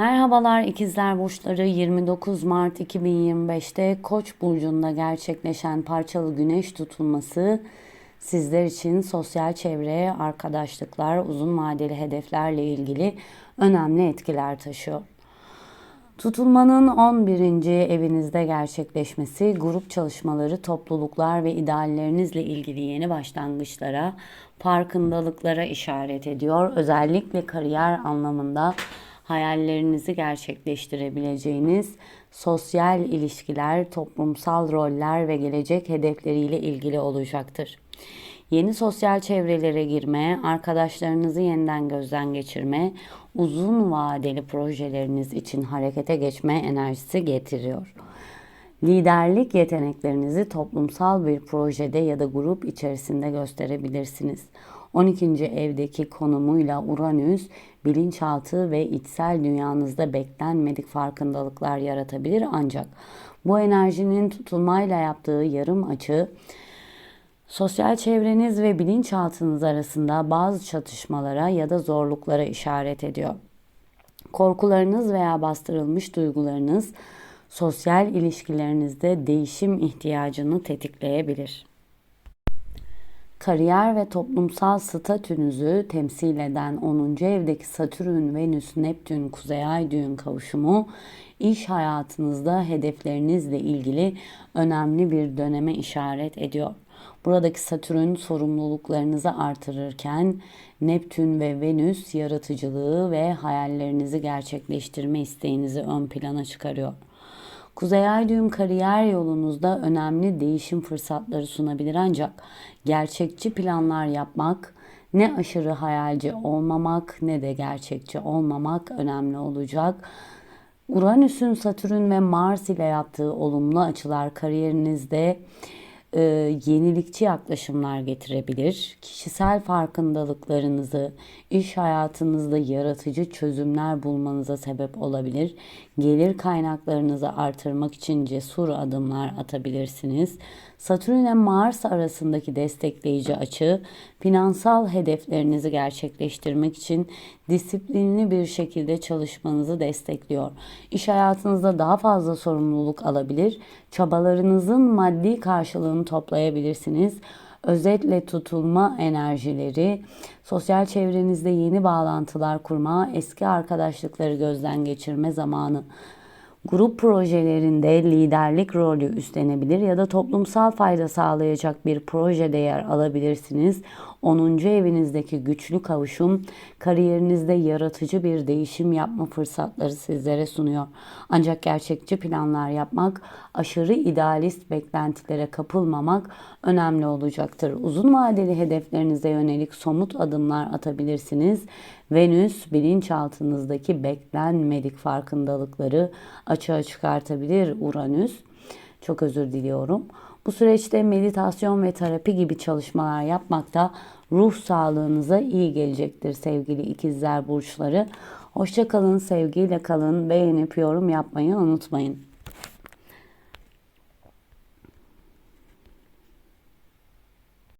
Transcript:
Merhabalar ikizler burçları 29 Mart 2025'te Koç burcunda gerçekleşen parçalı güneş tutulması sizler için sosyal çevre, arkadaşlıklar, uzun vadeli hedeflerle ilgili önemli etkiler taşıyor. Tutulmanın 11. evinizde gerçekleşmesi grup çalışmaları, topluluklar ve ideallerinizle ilgili yeni başlangıçlara, farkındalıklara işaret ediyor. Özellikle kariyer anlamında hayallerinizi gerçekleştirebileceğiniz sosyal ilişkiler, toplumsal roller ve gelecek hedefleriyle ilgili olacaktır. Yeni sosyal çevrelere girme, arkadaşlarınızı yeniden gözden geçirme, uzun vadeli projeleriniz için harekete geçme enerjisi getiriyor. Liderlik yeteneklerinizi toplumsal bir projede ya da grup içerisinde gösterebilirsiniz. 12. evdeki konumuyla Uranüs bilinçaltı ve içsel dünyanızda beklenmedik farkındalıklar yaratabilir ancak bu enerjinin tutulmayla yaptığı yarım açı sosyal çevreniz ve bilinçaltınız arasında bazı çatışmalara ya da zorluklara işaret ediyor. Korkularınız veya bastırılmış duygularınız sosyal ilişkilerinizde değişim ihtiyacını tetikleyebilir. Kariyer ve toplumsal statünüzü temsil eden 10. evdeki Satürn, Venüs, Neptün, Kuzey Ay düğün kavuşumu iş hayatınızda hedeflerinizle ilgili önemli bir döneme işaret ediyor. Buradaki Satürn sorumluluklarınızı artırırken Neptün ve Venüs yaratıcılığı ve hayallerinizi gerçekleştirme isteğinizi ön plana çıkarıyor. Kuzey Ay düğüm kariyer yolunuzda önemli değişim fırsatları sunabilir ancak gerçekçi planlar yapmak, ne aşırı hayalci olmamak ne de gerçekçi olmamak önemli olacak. Uranüs'ün Satürn ve Mars ile yaptığı olumlu açılar kariyerinizde e, yenilikçi yaklaşımlar getirebilir. Kişisel farkındalıklarınızı iş hayatınızda yaratıcı çözümler bulmanıza sebep olabilir. Gelir kaynaklarınızı artırmak için cesur adımlar atabilirsiniz. Satürn ile Mars arasındaki destekleyici açı finansal hedeflerinizi gerçekleştirmek için disiplinli bir şekilde çalışmanızı destekliyor. İş hayatınızda daha fazla sorumluluk alabilir, çabalarınızın maddi karşılığını toplayabilirsiniz. Özetle tutulma enerjileri, sosyal çevrenizde yeni bağlantılar kurma, eski arkadaşlıkları gözden geçirme zamanı grup projelerinde liderlik rolü üstlenebilir ya da toplumsal fayda sağlayacak bir projede yer alabilirsiniz. 10. evinizdeki güçlü kavuşum kariyerinizde yaratıcı bir değişim yapma fırsatları sizlere sunuyor. Ancak gerçekçi planlar yapmak, aşırı idealist beklentilere kapılmamak önemli olacaktır. Uzun vadeli hedeflerinize yönelik somut adımlar atabilirsiniz. Venüs bilinçaltınızdaki beklenmedik farkındalıkları açığa çıkartabilir Uranüs. Çok özür diliyorum. Bu süreçte meditasyon ve terapi gibi çalışmalar yapmak da ruh sağlığınıza iyi gelecektir sevgili ikizler burçları. Hoşça kalın, sevgiyle kalın, beğenip yorum yapmayı unutmayın.